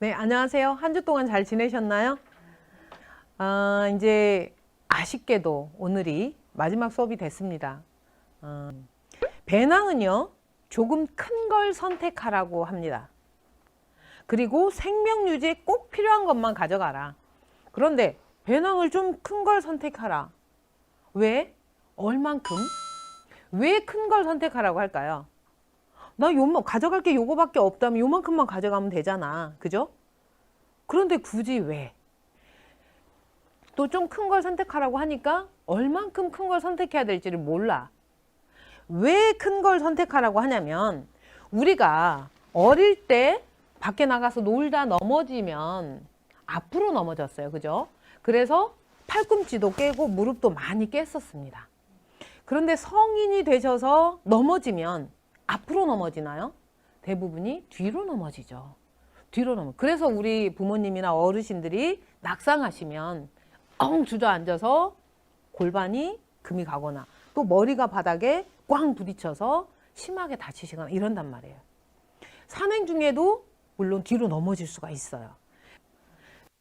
네, 안녕하세요. 한 주 동안 잘 지내셨나요? 아, 이제 아쉽게도 오늘이 마지막 수업이 됐습니다. 어, 배낭은요, 조금 큰 걸 선택하라고 합니다. 그리고 생명 유지에 꼭 필요한 것만 가져가라. 그런데 배낭을 좀 큰 걸 선택하라. 왜? 얼만큼? 왜 큰 걸 선택하라고 할까요? 나 요만 가져갈 게 요거밖에 없다면 요만큼만 가져가면 되잖아. 그죠? 그런데 굳이 왜? 또 좀 큰 걸 선택하라고 하니까 얼만큼 큰 걸 선택해야 될지를 몰라. 왜 큰 걸 선택하라고 하냐면 우리가 어릴 때 밖에 나가서 놀다 넘어지면 앞으로 넘어졌어요. 그죠? 그래서 팔꿈치도 깨고 무릎도 많이 깼었습니다. 그런데 성인이 되셔서 넘어지면 앞으로 넘어지나요? 대부분이 뒤로 넘어지죠. 뒤로 넘어. 그래서 우리 부모님이나 어르신들이 낙상하시면 엉 주저앉아서 골반이 금이 가거나 또 머리가 바닥에 꽝 부딪혀서 심하게 다치시거나 이런단 말이에요. 산행 중에도 물론 뒤로 넘어질 수가 있어요.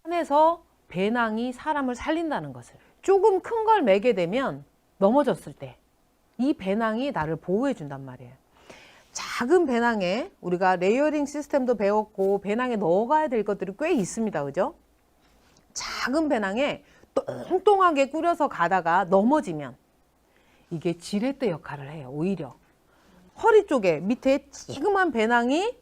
산에서 배낭이 사람을 살린다는 것을 조금 큰 걸 매게 되면 넘어졌을 때 이 배낭이 나를 보호해 준단 말이에요. 작은 배낭에 우리가 레이어링 시스템도 배웠고 배낭에 넣어가야 될 것들이 꽤 있습니다. 그죠? 작은 배낭에 똥똥하게 꾸려서 가다가 넘어지면 이게 지렛대 역할을 해요. 오히려 허리 쪽에 밑에 찌그만 배낭이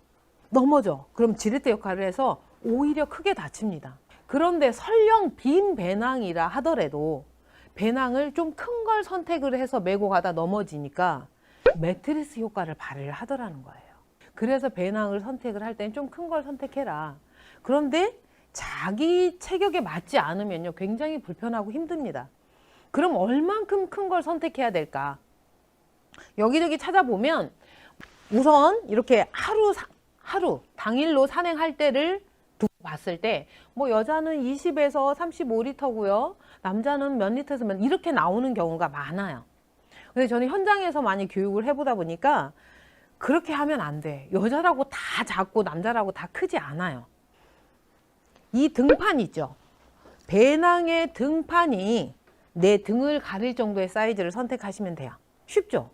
넘어져. 그럼 지렛대 역할을 해서 오히려 크게 다칩니다. 그런데 설령 빈 배낭이라 하더라도 배낭을 좀 큰 걸 선택을 해서 메고 가다 넘어지니까 매트리스 효과를 발휘를 하더라는 거예요. 그래서 배낭을 선택을 할 때는 좀 큰 걸 선택해라. 그런데 자기 체격에 맞지 않으면요 굉장히 불편하고 힘듭니다. 그럼 얼만큼 큰 걸 선택해야 될까? 여기저기 찾아보면 우선 이렇게 하루 사- 하루 당일로 산행할 때를 두고 봤을 때 뭐 여자는 20에서 35리터고요. 남자는 몇 리터에서 몇 이렇게 나오는 경우가 많아요. 근데 저는 현장에서 많이 교육을 해보다 보니까 그렇게 하면 안 돼. 여자라고 다 작고 남자라고 다 크지 않아요. 이 등판 있죠. 배낭의 등판이 내 등을 가릴 정도의 사이즈를 선택하시면 돼요. 쉽죠?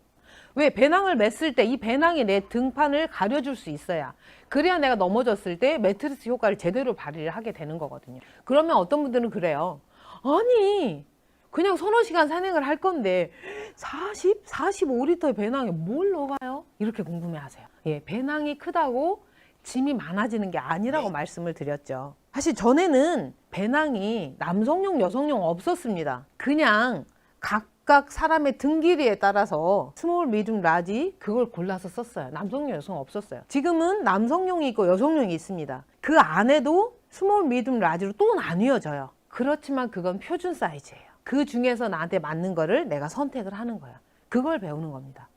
왜 배낭을 맸을 때 이 배낭이 내 등판을 가려줄 수 있어야 그래야 내가 넘어졌을 때 매트리스 효과를 제대로 발휘를 하게 되는 거거든요. 그러면 어떤 분들은 그래요. 아니 그냥 서너 시간 산행을 할 건데 40, 45리터의 배낭에 뭘 넣어가요? 이렇게 궁금해하세요. 예, 배낭이 크다고 짐이 많아지는 게 아니라고 말씀을 드렸죠. 사실 전에는 배낭이 남성용, 여성용 없었습니다. 그냥 각각 사람의 등 길이에 따라서 스몰, 미중, 라지 그걸 골라서 썼어요. 남성용, 여성 없었어요. 지금은 남성용이 있고 여성용이 있습니다. 그 안에도 스몰, 미중, 라지로 또 나뉘어져요. 그렇지만 그건 표준 사이즈예요. 그 중에서 나한테 맞는 거를 내가 선택을 하는 거야. 그걸 배우는 겁니다.